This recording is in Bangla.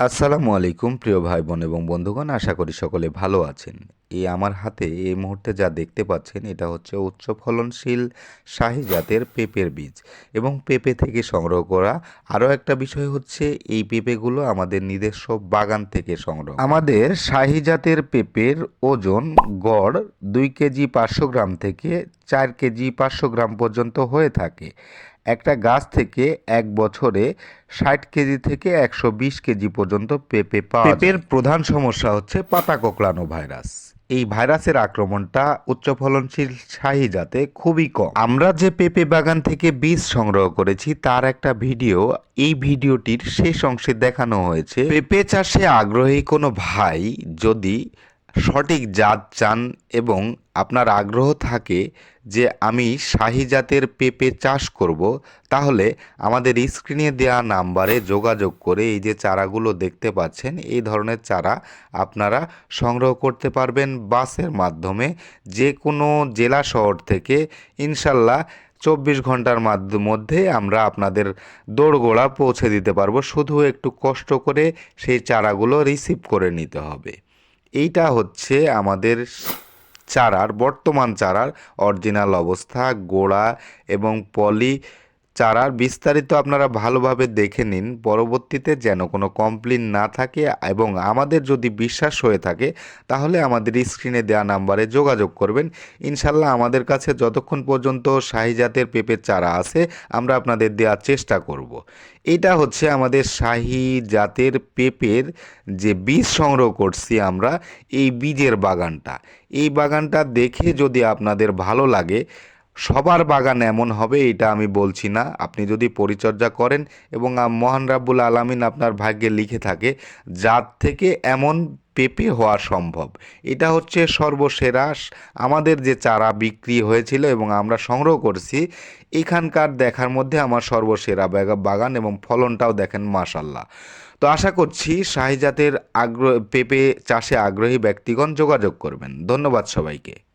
আসসালামু আলাইকুম, প্রিয় ভাই বোন এবং বন্ধুগণ, আশা করি সকলে ভালো আছেন। এই আমার হাতে এই মুহূর্তে যা দেখতে পাচ্ছেন, এটা হচ্ছে উচ্চ ফলনশীল শাহি জাতের পেঁপের বীজ এবং পেঁপে থেকে সংগ্রহ করা আরও একটা বিষয় হচ্ছে এই পেঁপেগুলো আমাদের নিজস্ব বাগান থেকে সংগ্রহ আমাদের শাহি জাতের পেঁপের ওজন গড় দুই কেজি পাঁচশো গ্রাম থেকে চার কেজি পাঁচশো গ্রাম পর্যন্ত হয়ে থাকে। একটা গাছ থেকে এক বছরে ষাট কেজি থেকে একশো বিশ কেজি পর্যন্ত পেঁপে পাওয়া পেঁপের প্রধান সমস্যা হচ্ছে পাতা কোঁকড়ানো ভাইরাস। এই ভাইরাসের আক্রমণটা উচ্চ ফলনশীল শাহি জাতে খুবই কম। আমরা যে পেঁপে বাগান থেকে বীজ সংগ্রহ করেছি, তার একটা ভিডিও, এই ভিডিওটির শেষ অংশে দেখানো হয়েছে। পেঁপে চাষে আগ্রহী কোনো ভাই যদি সঠিক জাত চান এবং আপনার আগ্রহ থাকে যে আমি শাহি জাতের পেঁপে চাষ করব, তাহলে আমাদের স্ক্রিনে দেওয়া নাম্বারে যোগাযোগ করে এই যে চারাগুলো দেখতে পাচ্ছেন, এই ধরনের চারা আপনারা সংগ্রহ করতে পারবেন বাসের মাধ্যমে। যে কোনো জেলা শহর থেকে ইনশাল্লাহ চব্বিশ ঘণ্টার মাধ্য- আমরা আপনাদের দোরগোড়া পৌঁছে দিতে পারব। শুধু একটু কষ্ট করে সেই চারাগুলো রিসিভ করে নিতে হবে। এইটা হচ্ছে আমাদের চারার বর্তমান চারার অরিজিনাল অবস্থা গোড়া এবং পলি চারার বিস্তারিত আপনারা ভালোভাবে দেখে নিন। পরবর্তীতে যেন কোনো কমপ্লেন না থাকে এবং আমাদের যদি বিশ্বাস হয়ে থাকে, তাহলে আমাদের স্ক্রিনে দেওয়া নাম্বারে যোগাযোগ করবেন। ইনশাল্লাহ আমাদের কাছে যতক্ষণ পর্যন্ত শাহি জাতের পেঁপের চারা আছে, আমরা আপনাদের দেওয়ার চেষ্টা করব। এটা হচ্ছে আমাদের শাহি জাতের পেঁপের যে বীজ সংগ্রহ করছি আমরা, এই বীজের বাগানটা। এই বাগানটা দেখে যদি আপনাদের ভালো লাগে সবার বাগান এমন হবে, এটা আমি বলছি না। আপনি যদি পরিচর্যা করেন এবং মহান রাব্বুল আলামিন আপনার ভাগ্যে লিখে থাকে যার থেকে এমন পেঁপে হওয়া সম্ভব। এটা হচ্ছে সর্বসেরা আমাদের যে চারা বিক্রি হয়েছিল এবং আমরা সংগ্রহ করছি, এখানকার দেখার মধ্যে আমার সর্বসেরা বাগা- বাগান এবং ফলনটাও দেখেন মাশাল্লাহ তো আশা করছি শাহিজাতের আগ্রহ, পেঁপে চাষে আগ্রহী ব্যক্তিগণ যোগাযোগ করবেন। ধন্যবাদ সবাইকে।